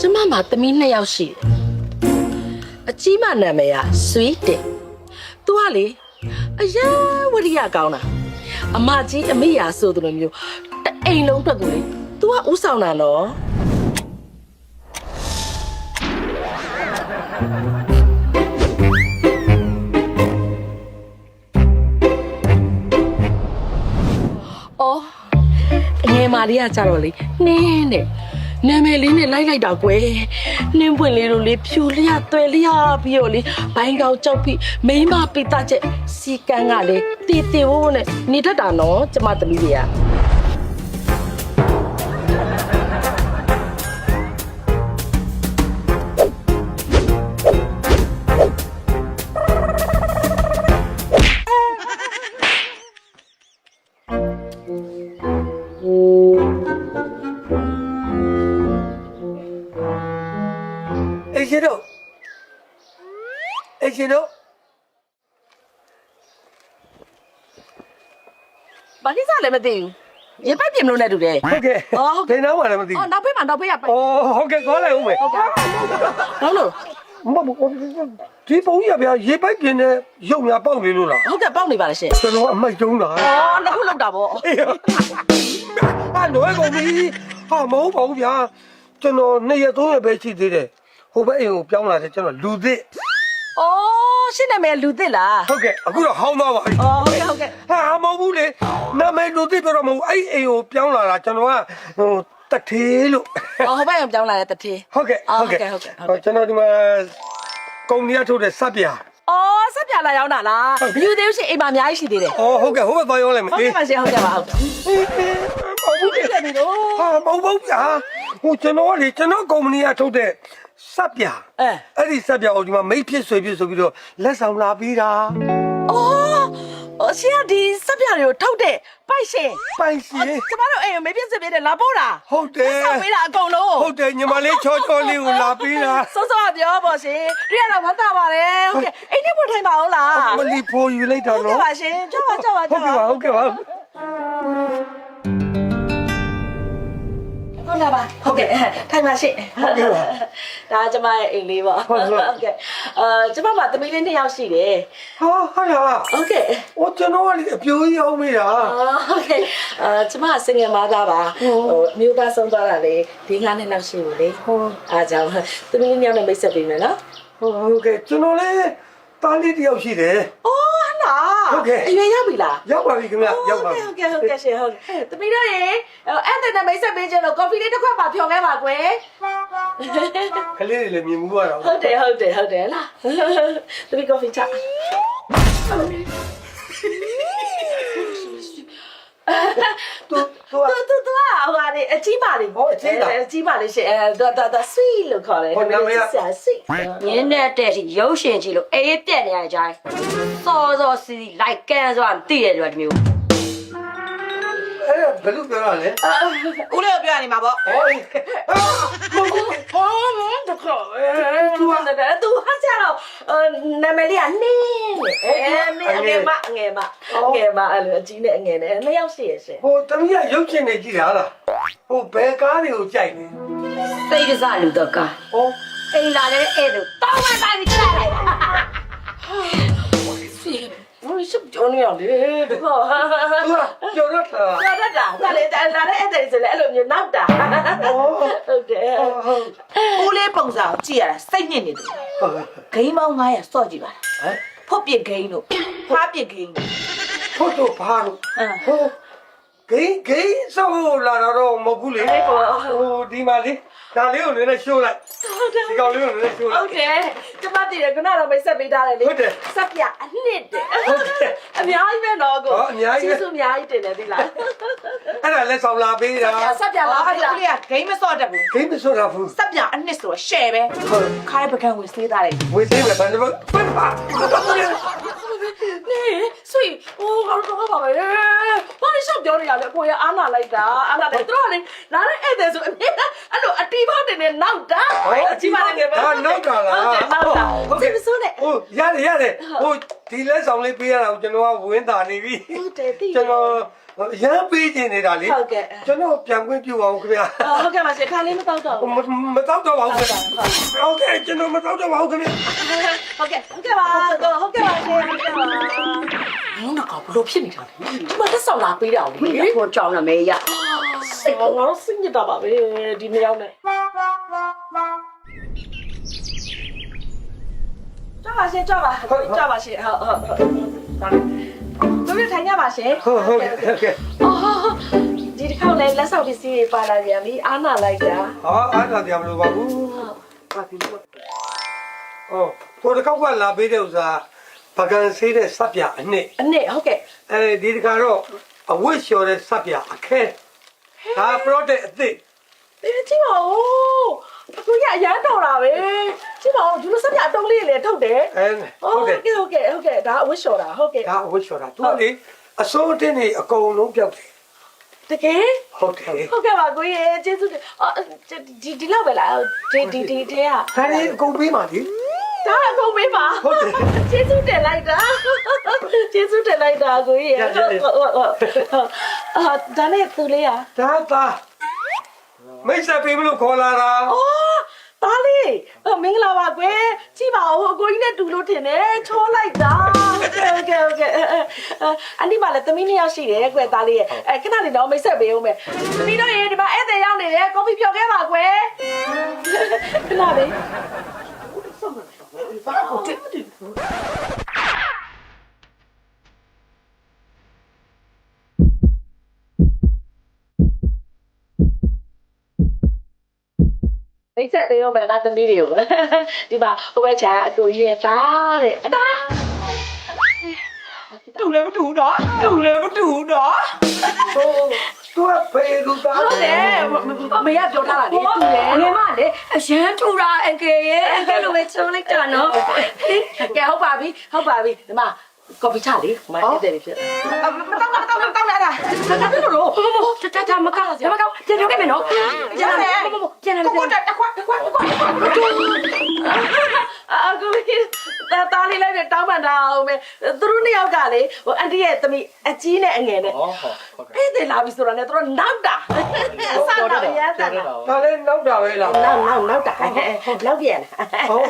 ကျမမှာသမီးနှစ်ယောက်ရှိတယ်အကြီးမနာမည်ကဆွေးတယ်သူကလေအရန်ဝရိယကောင်းတာအမကြီးအမေရာဆိုသူလိုမျိုးတအိမ်လုံးအတွက်ကိုလေ तू ကဥဆောင်တာနော်။အော်အငယ်မာလေးကကြတော့လေနင်းတဲ့ နာမည်လေးနဲ့လိုက်လိုက်တာကွယ်။နင်းပွင့်လေးတို့လေဖြူလျသွဲလျပြီးတော့လေဘိုင်းကောင်ကြောက်ပြီးမိန်းမပိတချက်စီကန်းကလေတီတီဝိုးနဲ့နေတတ်တာနော်ကျမသမီးတွေက။ ရှင်တို့ဘာကိစ္စလဲမသိဘူး။ရေပိုက်ပြင်မလို့နဲ့တူတယ်ဟုတ်ကဲ့အော်ဟုတ်ကဲ့ဘယ်နားမှာလဲမသိ။အော်ဘူးနောက်ဖေးမှာနောက်ဖေးရပိုက်အော်ဟုတ်ကဲ့ခေါ်လိုက်ဦးမယ်။ဟုတ်ကဲ့။ဟုတ်လို့မဟုတ်ဘူးဒီပုံကြီးကဗျာရေပိုက်ပြင်းတဲ့ရုပ်များပေါက်နေလို့လားဟုတ်ကဲ့ပေါက်နေပါလေရှင်ကျွန်တော်အမိုက်တုံးတာ။အော်နှစ်ခုလောက်တာပေါ့အေးဟာလွယ်ကုန်ပြီဟာမဟုတ်ပါဘူးဗျာကျွန်တော်နှစ်ရက်သုံးရက်ပဲရှိသေးတယ်ဟိုဘက်အိမ်ကိုပြောင်းလာတယ်ကျွန်တော်လူသစ်။အော် ရှင်းနာမည်လူသစ်လားဟုတ်ကဲ့အခုတော့ဟောင်းသွားပါပြီ။အော်ဟုတ်ကဲ့ဟုတ်ကဲ့ဟာမဟုတ်ဘူးလေနာမည်လူသစ်ပြောတော့မဟုတ်ဘူးအဲ့အိမ်ကိုပြောင်းလာတာကျွန်တော်ကဟိုတထေးလို့။အော်ဟိုဘက်ကပြောင်းလာတဲ့တထေးဟုတ်ကဲ့အော်ဟုတ်ကဲ့ဟုတ်ကဲ့ဟုတ်ကဲ့ဟောကျွန်တော်ဒီမှာကုမ္ပဏီကထုတ်တဲ့စပ်ပြာ။အော်ဆက်ပြလာရောက်တာလားဟုတ်။ဘယူသေးဘူးရှင်အိမ်မှာအများကြီးရှိသေးတယ်။အော်ဟုတ်ကဲ့ဟိုဘက်သွားရောလိုက်မယ်။ဟုတ်ကဲ့ပါရှင်ဟုတ်ကဲ့ပါဟုတ်ကဲ့ဟုတ်ဘူးတဲ့ပြီတော့ဟာမဟုတ်ဘူးဗျာဟိုကျွန်တော်ကလေကျွန်တော်ကုမ္ပဏီကထုတ်တဲ့စပ်ပြာ။အဲအဲ့ဒီစပ်ပြာကိုဒီမှာမိတ်ဖြစ်ဆွေဖြစ်ဆိုပြီးတော့လက်ဆောင်လာပေးတာအော်အော်ရှင်ကဒီဆက်ပြတွေကိုထုတ်တဲ့ပိုက်ရှင်ပိုင်စီ။ကျမတို့အိမ်ကိုမေးပြစ်စပြည့်တဲ့လာပို့တာဟုတ်တယ်။ဆောက်ပေးတာအကုန်လုံးဟုတ်တယ်ညီမလေးချောချောလေးကိုလာပေးတာစောစောကပြောပါရှင်။တွေ့ရတော့ဝမ်းသာပါတယ်။ဟုတ်ကဲ့အိမ်ထဲပို့ထိုင်ပါအောင်လားမလီဖိုးယူလိုက်တာဟုတ်ကဲ့နော်ပါရှင်။ကြောက်ပါကြောက်ပါဟုကြောတ်က်ကဲ့ပါပါဟုတ်ကဲ့ပါ ဟုတ်လားပါဟုတ်ကဲ့ထိုင်ပါရှင်ဟုတ်ကဲ့ပါဒါကကျမရဲ့အိမ်လေးပေါ့ဟုတ်ကဲ့အာကျမမှာသမီးလေးနှစ်ယောက်ရှိတယ်ဟာဟာလားဟုတ်ကဲ့ဟိုကျွန်တော်ကလေအပြိုးကြီးအောင်မေးတာအာဟုတ်ကဲ့အာကျမစင်ငယ်မသားပါဟိုအမျိုးသားဆုံးသွားတာလေဒီငါးနှစ်လောက်ရှိပြီလေဟိုအားကြောင့်သမီးလေးနှစ်ယောက်နဲ့မိတ်ဆက်ပေးမယ်နော်ဟုတ်ကဲ့ကျွန်တော်လည်းတားလေးတစ်ယောက်ရှိတယ်အော် ဟလာဟုတ်ကဲ့အရွယ်ရောက်ပြီလားရောက်ပါပြီခင်ဗျရောက်ပါပြီဟုတ်ကဲ့ဟုတ်ကဲ့ရှင်ဟုတ်ကဲ့သမီးတို့ရေအဲ့တဲ့နဲ့မိတ်ဆက်ပေးခြင်းလို့ကော်ဖီလေးတစ်ခွက်ပါဖြော်ခဲ့ပါကွယ်ကလေးတွေလည်းမြင်မှုရတာဟုတ်တယ်ဟုတ်တယ်ဟုတ်တယ်လားသမီးကော်ဖီချသူသူကတူတူတူอ่ะဟိုဟာ လေအကြီးပါလေဟောအကြီးပါ အကြီးပါလေရှင်အဲဒါဒါဒါ sweet လို့ခေါ်တယ်ဟောနာမည်က ဆရာ sweet ညင်းတဲ့တဲ့ရုပ်ရှင်ကြည့်လို့အေးပြက်နေရကြိုင်းစောစောစီစီလိုက်ကန်ဆိုတာမသိရကြတယ်မျိုးအဲ့ဒါ ဘယ်လိုပြောရလဲဦးလေးကိုပြောရနေမှာပေါ့ဟောအေးအာမဟုတ်ဘူးဟောတခေါ်သူကသူဟာကြတော့နာမည်လေးကနင်းအဲနင်းအငယ်မအငယ်မအငယ်မအဲ့လိုအကြီးနဲ့အငယ်နဲ့နှစ်ယောက်ရှိရရှင်ဟိုတမီးကရုပ်ရှင်နေကြည့်တာလားဟိုဘယ်ကားတွေကိုကြိုက်နေစိတ်ကစားလူတော့ကဟောအိမ်လာတဲ့အဲ့လိုတောင်းမတိုင်းကြလိုက်လို က်ဘယ်ရှုပ်ကြောနေရလဲတခေါ်သူကကြော်ရတာလာတတ်တာဒါလေလာတဲ့အဲ့တဲ့ဆိုလေအဲ့လိုမျိုးနောက်တာဟုတ်တယ်ဟုတ်ဦးလေးပုံစံကိုကြည့်ရတာစိတ်ညစ်နေတယ်ဟုတ်ဂိမ်းပေါင်း900စော့ကြည့်ပါလားဟမ်ဖုတ်ပစ်ဂိမ်းတို့ဖားပစ်ဂိမ်းတို့ဖို့တော့ဘာလို့အင်းဟိုဂိမ်းဂိမ်းဆောက်လာတော့မဟုတ်ဘူးလေဟိုဒီမှာလေ ဒါလေးကိုလည်းရှိုးလိုက်ဒီကောင်လေးကိုလည်းရှိုးလိုဟုက်တ်တယ်ကျမတည်တယ်ခဏတော့မိတ်ဆက်ပေးထားတယ်လေဟုတ်တယ်ဆက်ပြအနှစ်တယ်ဟုတ်တယ်အများကြီးပဲတော့ကိုဟောအများကြီးပဲ ကျေးဇူးအများကြီးတင်တယ်ဒီလားအဲ့ဒါလက်ဆောင်လာပေးတာဆက်ပြလာအဲ့ပြီဒါလားဦးလေးကဂိမ်းမစော့တတ်ဘူးဂိမ်းမဆိုတာဘူး စက်ပြအနှစ်ဆိုတော့ share ပဲဟုတ်ခိုင်းပကံဝင်စေးသားတယ်ဝေးသေးမယ်ဘာလို့ဘယ်ပါနေဆွေဟိုကတော့ပါပဲ ဘာလို့ရှောက်ပြောနေရလဲကိုရအားနာလိုက်တာအားနာတယ်သူတို့ကလေလာတဲ့ဧည့်သည်ဆိုအမြဲတမ်းအဲ့လိုအတီးဖောက်တင်နေနောက်တာအကြီးပါနေငယ်ပဲဒါနောက်တာလားဟုတ်တယ်နောက်တာဟုတ်စိတ်မဆိုးနဲ့ဟိုရတယ်ရတယ်ဟိုဒီလက်ဆောင်လေးပေးရတာကိုကျွန်တော်ကဝင်းတာနေပြီဟုတ်တယ်သိကျွန်တော်ရမ်းပေးခြင်းနေတာလေဟုတ်ကဲ့ကျွန်တော်ပြန်ခွင့်ပြုအောင်ခင်ဗျာဟုတ်ကဲ့ပါရှင်ခါလေးမတော့တော့မမတော့တော့ပါဘူးခင်ဗျာဟုတ်ကဲ့ကျွန်တော်မတော့တော့ပါဘူးခင်ဗျာဟုတ်ကဲ့ဟုတ်ကဲ့ပါဟုတ်ကဲ့ပါရှင်ဟုတ်ကဲ့ပါ ငုံတော့ကဘလို့ဖြစ်နေတာလဲဒီမှာတက်ဆောင်လာပေးတာလေဒီကိုကြောင်းရမေးရစိတ်ကတော့ငါတို့စိတ်ညစ်တာပါပဲဒီနှစ်ယောက်နဲ့ကြွပါရှင်ကြွပါကြွပါရှင်ဟုတ်ဟုတ်ဟုတ်တို့ရထိုင်ကြပါရှင်ဟုတ်ဟုတ်ကဲ့ဟုတ်ကဲ့အော်ဒီတစ်ခေါက်လည်းလက်ဆောင်ပစ္စည်းတွေပါလာပြန်ပြီအားနာလိုက်တာဟာအားသာတရားမလို့ပါဘူးပါပြီလို့အော်ကိုတကောက်ကလာပေးတဲ့ဥစား ပကံဆေးတဲ့စပ်ပြအနှစ်အနစ်ဟုတ်ကဲ့အဲဒီတကတော့အဝတ်လျှော်တဲ့စပ်ပြအခဲဒါ product အသစ်ဒီကြည့်ပါဦးအခုရအရန်တော်တာပဲကြည့်ပါဦးဒီလိုစက်ပြအတုံးလေးလည်းထုတ်တယ်အဲဟုဟုတ်တ်တယ်ကဲ့ဟုတ်ကဲ့ဟုတ်ကဲ့ဒါအဝတ်လျှော်တာဟုတ်ကဲ့ဒါအဝတ်လျှော်တာသူကလေအစိုးအတင်းနေအကုန်လုံးပြောက်တယ်တကယ်ဟုတ်တယ်ဟုတ်ကဲ့ပါကိုကြီးကျေးဇူးတင်အော်ဒီဒီလောက်ပဲလားဒီဒီဒီထဲကဒါလေးအကုန်ပေးပါလေ ဒါအကုန်ပေးပါဟုတ်တယ်ကျေးဇူးတင်လိုက်တာကျေးဇူးတင်လိုက်တာကိုကြီးဟုတ်ဟုတ်ဟုတ်အာဒါနဲ့သူလေးอ่ะဒါသာမိတ်ဆက်ပေးမလို့ခေါ်လာတာအော်ဒါလေးအော်မင်္ဂလာပါကွယ်ကြည့်ပါဦးအကိုကြီးနဲ့တူလို့ထင်တယ်ချောလိုက်တာဟုတ်ကဲ့ဟုတ်ကဲ့ဟုတ်ကဲ့အဲအဲအနိမလည်းသမီးနှစ်ယောက်ရှိတယ်ကွယ်သားလေးရဲ့အဲခဏလေးတော့မိတ်ဆက်ပေးဦးမယ်သမီးတို့ရေဒီမှာဧည့်သည်ရောက်နေတယ်ကော်ဖီဖြော်ခဲ့ပါကွယ်ခဏလေး မိတ်ဆက်ပေးဦးမယ်ငါသမီးတွေကိုဒီမှာဟိုဘက်ချာအတူကြီးရဲ့သားတဲ့အတားတူလည်းမတူတော့တူလည်းမတူတော့ဟို သူကဖေလူသားဟုတ်တယ်မရပြောထားတာလေတူတယ်ငယ်မလေးအရန်ထူတာအကယ်ရဲ့အကယ်လိုပဲချုံလိုက်တာနော်ကဲဟုတ်ပါပြီဟုတ်ပါပြီဒီမှာ ကော်ဖီချလေမဧည့်သည်ဖြစ်မတောင်းမတောင်းမတောင်းလာတာတာတာတို့တတတမကောက်မကောက်ပြန်ပြောခဲ့မယ်နော်ရတယ်ပြန်လာကိုပြန်ကိုလာတက်ခွတ်ခွတ်ခွတ်အကူကြီးတာတာလေးလိုက်နဲ့တောင်းပန်တာအောင်မယ်သူတို့နှစ်ယောက်ကလေဟိုအန်တီရဲ့သမီးအကြီးနဲ့အငယ်နဲ့ဟုတ်ဟုတ်ဟုတ်ကဲ့ဧည့်သည်လာပြီဆိုတာနဲ့သူတို့နောက်တာအဆန်တော့ရမ်းတာဒါလည်းနောက်တာပဲလားနောက်နောက်နောက်တာနောက်ပြန်ဟုတ်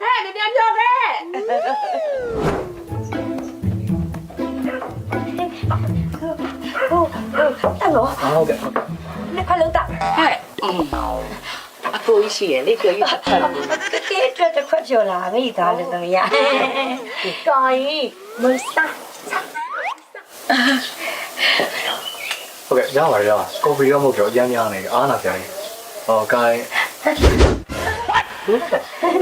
ဟဲ့မြန်ပြောခဲ့ တ်အဲ့တော့ဟုတ်ကဲ့ဟုတ်ကဲ့လက်ဖက်လုံးတာဟဲ့အကိုကြီးရှိတယ်လေကိုကြီးတစ်ခါတကယ်အတွက်တစ်ခွက်ပြောလာမိသားလည်းသမီးရကိုကြီးမစတာဟုတ်ကဲ့ရပါတယ်ရပါကော်ဖီရောမဟုတ်ကြောအများများနေအားနာပြန်ဟောကိုင်း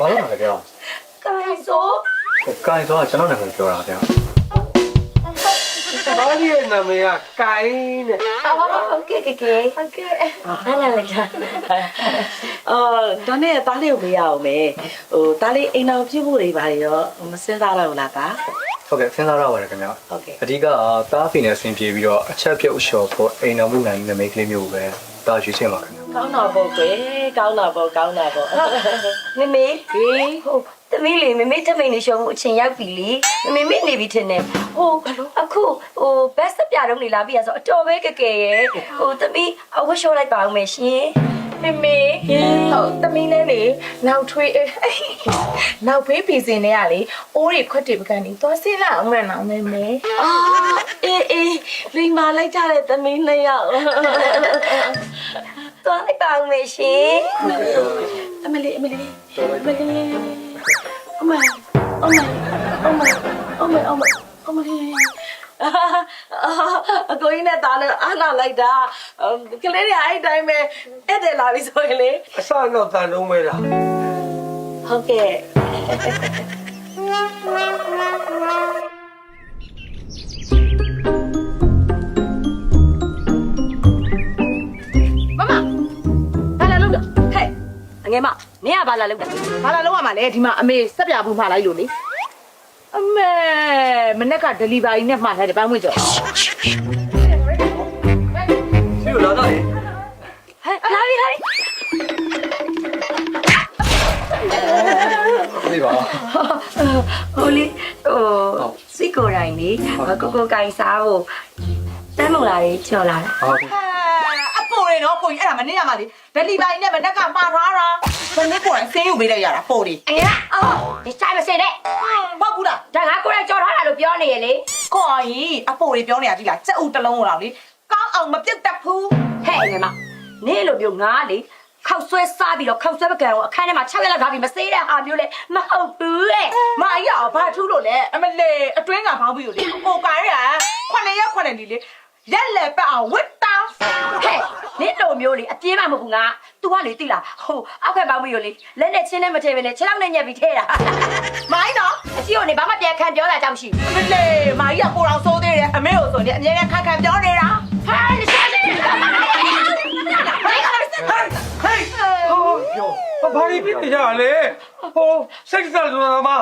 ဘာလို့လဲကြောကိုင်းဆိုကိုင်းဆိုကျွန်တော်နာမည်ပြောတာဗျာ ဘာကြီးရဲ့နာမည်ကကိုင်းတဲ့အော်ဟုတ်ကဲ့ကဲကဲဟုတ်ကဲ့ဟာလာလိုက်တာအော်ဒါနဲ့တားလေးကိုမေးရအောင်မယ်ဟိုတားလေးအိမ်တော်ပြုတ်ဖို့တွေပါရောမစင်းစားတော့ဘူးလားကာဟုတ်ကဲ့စဉ်းစားရပါတယ်ခင်ဗျာဟုတ်ကဲ့အဓိကတားဖီနဲ့ဆင်ပြေပြီးတော့အချက်ပြုတ်လျှော်ဖို့အိမ်တော်မှုနိုင်တဲ့မိန်းကလေးမျိုးပဲ တားရွေးချင်ပါခင်ဗျာကောင်းတော့ပေါ့ကွယ်ကောင်းတော့ပေါ့ကောင်းတော့ပေါ့မမေဟေးဟုတ်သမီးလေးမမေတမိန်လေးရှုံးမှုအချိန်ရောက်ပြီလေမမေမေနေပြီထင်တယ်ဟိုအခုဟိုဘက်စပြတော့နေလာပြီဆိုအတော်ပဲကကဲရဲ့ဟိုသမီးအဝတ်လျှော်လိုက်ပါဦးမယ်ရှင် မေမေဟုတ်သမီးလေးလေနောက်ထွေးနောက်ဖေးပြည်စင်တွေကလေအိုးတွေခွက်တွေပကန်နေသွားစင်းလာအောင်မနော်မေမေအာအေးအေးလိမ်မာလိုက်ကြတဲ့သမီးနှစ်ယောက်သွားလိုက်ပါဦးမယ်ရှင်အမလေးအမလေးအမလေးအမအမအမအမအမအမလေး အကိုကြီးနဲ့တားနဲ့အားလာလိုက်တာကလေးတွေအဲ့တိုင်းပဲဧည့်သည်လာပြီဆိုရင်လေအစနောက်တန်လုံးပဲလားဟုတ်ကဲ့မမဘာလာလို့လဲဟဲ့အငယ်မမင်းကဘာလာလုပ်တာဘာလာလုံးရမှာလဲဒီမှာအမေစက်ပြဘူးမှလိုက်လို့လေ အမေမနေ့က delivery နဲ့မှားထားတယ်ပန်းဝင်ကြော်စီကိုလာတော့လေဟဲ့လာပြီလာပြီသေးပါဟိုလေဟိုစိတ်ကိုယ်တိုင်လေကိုကိုကိုင်စားဖို့တမ်းမလာလေးချော်လာတာဟုတ်ကဲ့ အပေါ်ရနော်ကိုကြီးအဲ့ဒါမနေ့ကမှလေဒလီပိုင်းနဲ့မနက်ကမှာထားတာဘယ်နေ့ကိုယ်ဆင်းယူပေးလိုက်ရတာပေါ်တယ်အငယ်အော်ဒီဆိုင်မစင်နဲ့ဟုတ်ဘူးလားဒါငါကိုယ်တိုင်ကြော်ထားတာလို့ပြောနေရလေကိုကြီးအပေါ်ရပြောနေရကြည့်လားစက်အုပ်တစ်လုံးကိုတော့လေကောင်းအောင်မပြုတ်တတ်ဘူးဟဲ့ငယ်မနေလိုမျိုးငါလေခောက်ဆွဲစားပြီးတော့ခောက်ဆွဲပကံကိုအခန်းထဲမှာ6ရက်လောက်ထားပြီးမစေးတဲ့ဟာမျိုးလေမဟုတ်ဘူးလေမအရာဘာထူးလို့လဲအမလေးအတွင်းကဘောင်းပြီးလို့လေကိုကိုင်ရခွနဲ့ရက်ခွနဲ့ဒီလေရက်လက်ပတ်အောင်ဝစ်တောင်း ဟဲ့နေလိုမျိုးလေအပြေးမှမဟုတ်ဘူးငါ तू ကလေတိလားဟိုအောက်ခက်ပေါင်းပြီးရောလေလက်နဲ့ချင်းနဲ့မထည့်ဘဲနဲ့ခြေထောက်နဲ့ညက်ပြီးထဲတာမိုင်းတော့အကြီးကိုနေဘာမှပြန်ခံပြောတာကြောင့်မရှိဘူးအမလေးမကြီးကကိုတော်စိုးသေးတယ်အမေကိုဆိုရင်အမြဲတမ်းခက်ခက်ပြောနေတာဟာဒီစားစင်းဟေးဟေးဟေးပြော ဘာလို့ဖြစ်နေကြလဲဟိုစိတ်ဆက်ဆိုတာမဘာ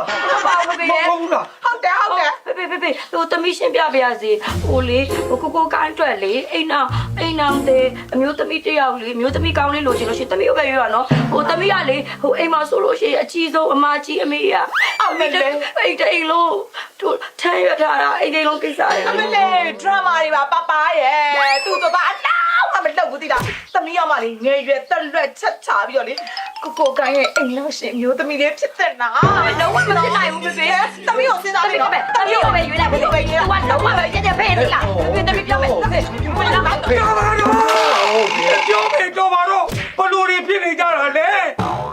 လို့ပဲမဟုတ်ဘူးလားဟုတ်တယ်ဟုတ်တယ်ဖေဖေဖေဟိုတမီးရှင်းပြပါရစေဟိုလေဟိုကိုကိုကိုင်းအတွက်လေအိမ်နာအိမ်နာတဲ့အမျိုးသမီးတယောက်လေမျိုးသမီးကောင်းလေးလို့ချင်လို့ရှိရင်တမီးကိုပဲရွရနော်ဟိုတမီးကလေဟိုအိမ်မှာဆိုလို့ရှိရင်အကြီးဆုံးအမကြီးအမေရအမေတဲ့အိမ်တိမ်လို့တို့ထမ်းရထားတာအိမ်တိမ်လုံးကိစ္စရအမလေးဒရမာတွေပါပပရဲ့သူကဘာအတော့မှမလု ပ်ဘူးတိလားသမီးရောက်မှလေငယ်ရွယ်တက်လွက်ချက်ချပြီးတော့လေကိုကိုကိုင်းရဲ့အိမ်လို့ရှင်မျိုးသမီးလေးဖြစ်တဲ့နာလုံးဝမဖြစ်နိုင်ဘူးဖေဖေသမီးကိုစဉ်းစားတနေမီးတော့ပဲတမီးကိုပဲရွေးလိုက်ဖေဖေဟိုကလုံးဝပဲကြက်ကြက်ဖေးနေလားဖေတမီးပြောမယ်ဖေဖေဘယ်တော့မှပြောပါတော့ပြောမယ်ပြောပါတော့ဘလို့တွေဖြစ်နေကြတာလဲ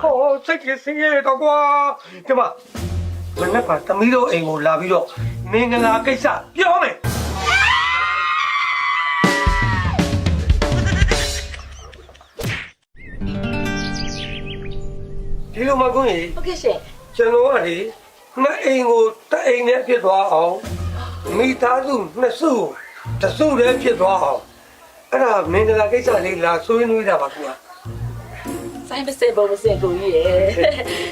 ဟောစိတ်ကြီးစင်းရဲတော့ကွာဒီမှာမနေ့ကသမီးတို့အိမ်ကိုလာပြီးတော့မင်္ဂလာကိစ္စပြောမယ် ဒီလိုမကွန်းကြီး ဟုတ်ကဲ့ရှင် ကျွန်တော်ကလေနှစ်အိမ်ကိုတစ်အိမ်နဲ့ဖြစ်သွားအောင်မိသားစုနှစ်စုတစ်စုတည်းဖြစ်သွားအောင်အဲ့ဒါမင်္ဂလာကိစ္စလေးလာဆွေးနွေးတာပါခင်ဗျာ ဆိုင်မစင်ပုံမစင်ကိုကြီးရဲ့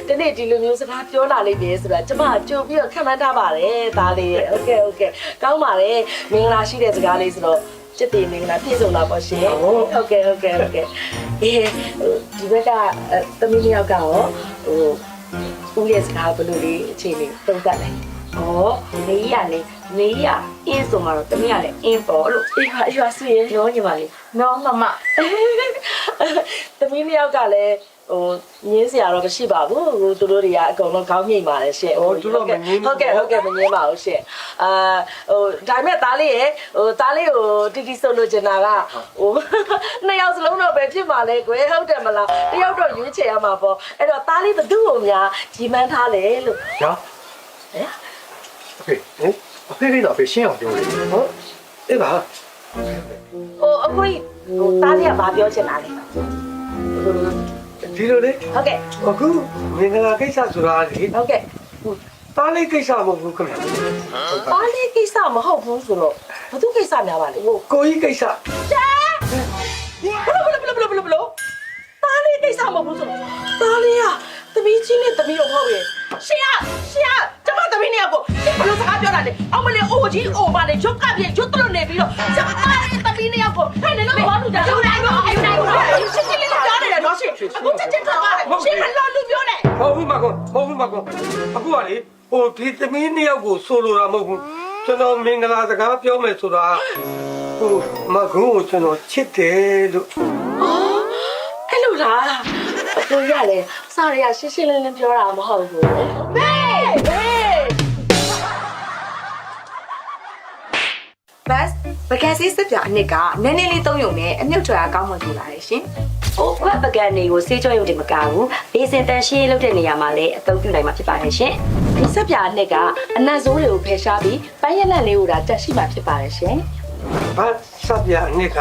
ဒီနေ့ဒီလိုမျိုးစကားပြောလာလိမ့်မယ်ဆိုတာကျမကြိုပြီးတော့ခံမှန်းထားပါတယ်ဒါလေးရဲ့โอเคโอเคကောင်းပါတယ်မင်္ဂလာရှိတဲ့စကားလေးဆိုတော့ ကျစ်တည်မင်္ဂလာပြည့်စုံတာပေါ့ရှင်ဟုတ်ကဲ့ဟုတ်ကဲ့ဟုတ်ကဲ့အေးဒီဘက်ကသမီးတစ်ယောက်ကရောဟိုဦးရဲ့စကားဘယ်လိုလေးအခြေအနေသုံးသပ်လဲဩနေရလေနေရအင်းဆိုမှတော့တမီးကလည်းအင်းပေါ်လို့အေးပါအေးပါဆွေရောညီမလေးနော်မမတမီးနှစ်ယောက်ကလည်း ဟိုညင်းစရာတော့မရှိပါဘူးဟိုသူတို့တွေကအကုန်လုံးခေါင်းမြိတ်ပါတယ်ရှင့်ဟုတ်ကဲ့ဟုတ်ကဲ့မငင်းပါဘူးရှင့်အာဟိုဒါပေမဲ့သားလေးရဲ့ဟိုသားလေးကိုတီတီဆိုလို့ကျင်တာကဟိုနှစ်ယောက်စလုံးတော့ပဲဖြစ်ပါလေကွယ်ဟုတ်တယ်မလားတယောက်တော့ရွေးချယ်ရမှာပေါ့အဲ့တော့သားလေးဘသူ့ကိုများကြီးမန်းထားလေလို့ ညာโอเคဟင်အဖေလေးတော့အဖေရှင်းအောင်ပြောလေ ဟုတ်အေးပါ ဟိုအခုဟိုသားလေးကဘာပြောချင်တာလဲ ဒီလိုလေဟုတ်ကဲ့အခုမင်္ဂလာကိစ္စဆိုတာလေဟုတ်ကဲ့တားလေးကိစ္စမဟုတ်ဘူးခင်ဗျာသားလေးကိစ္စမဟုတ်ဘူးဆိုတော့ဘသူကိစ္စများပါလဲဟိုကိုကြီးကိစ္စဘလို့ဘလို့ဘလို့ဘလို့ဘလို့သားလေးကိစ္စမဟုတ်ဘူးဆိုတော့သားလေးကသမီးချင်းနဲ့သမီးတော်ဟုတ်ရဲ့ရှင်ကရှင်ကကျမသမီးနဲ့ကိုရှင်ဘလို့စကားပြောတာလဲအောင်မလေးအိုကြီးအိုပါလေရုပ်ကပြည့်ရုပ်တလို့နေပြီးတော့ကျမရဲ့သမီးနဲ့ကိုဟဲ့နေတော့ဘာလို့ကြယူလိုက်တော့ယူလိုက်တော့ရှင်ချင်းလေးပြောနေတယ်နော်ရှင်အခုချက်ချင်းတော့ရှင်မလို့လူပြောနေ မဟုတ်ဘူးမကွန်း မဟုတ်ဘူးမကွန်းအခုကလေဟိုဒီသမီးနှစ်ယောက်ကိုဆိုလိုတာမဟုတ်ဘူးကျွန်တော်မင်္ဂလာစကားပြောမယ်ဆိုတာဟိုမကွန်းကိုကျွန်တော်ချစ်တယ်လို့အဲ့လိုလားကိုရလေစားရရရှင်းရှင်းလင်းလင်းပြောတာမဟုတ်ဘူးဟေးဟေး ဘတ်ဗကန်စီးစစ်ပြအနှစ်ကနည်းနည်းလေးသုံးယုံနဲ့အမြုပ်ထွက်အကောင်းမှထူလာတယ်ရှင်။အိုခွက်ပကံတွေကိုစေးကြောရုံတင်မကဘူး။ဘေးစင်တန်ရှင်းလုပ်တဲ့နေရာမှာလည်းအသုံးပြုနိုင်မှာဖြစ်ပါတယ်ရှင်ဒီဆက်ပြားနှစ်ကအနတ်ဆိုးတွေကိုဖယ်ရှားပြီးပိုင်းရက်လက်လေးကိုဒါတက်ရှိမှာဖြစ်ပါတယ်ရှင်ဘာစပ်ပြအနှစ်က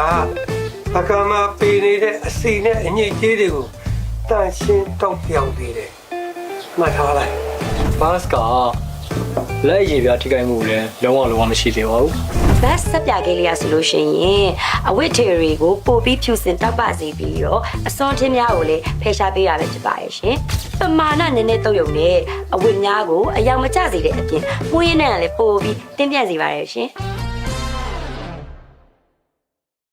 ပကမာပေနေတဲ့အစီနဲ့အညစ်အကြေးတွေကိုတန်ရှင်းတောက်ပြောင်သေးတယ်မှတ်ထားလိုက်ဘတ်စ်ကလက်ရည်ပြထိခိုက်မှုလည်းလုံးဝလုံးဝမရှိသေးပါဘူး။ ဘတ်ဆက်ပြကလေးရဆိုလို့ရှိရင်အဝတ်ထေတွေကိုပို့ပြီးဖြူစင်တောက်ပစီပြီးတော့အစောထင်းများကိုလည်းဖယ်ရှားပေးရမယ်ဖြစ်ပါတယ်ရှင်။ပမာဏနည်းနည်းတုံးယုံနဲ့အဝတ်များကိုအယောင်မကျစေတဲ့အပြင်မှုရင်းနဲ့လည်းပို့ပြီးတင်းပြန့်စေပါတယ်ရှင်။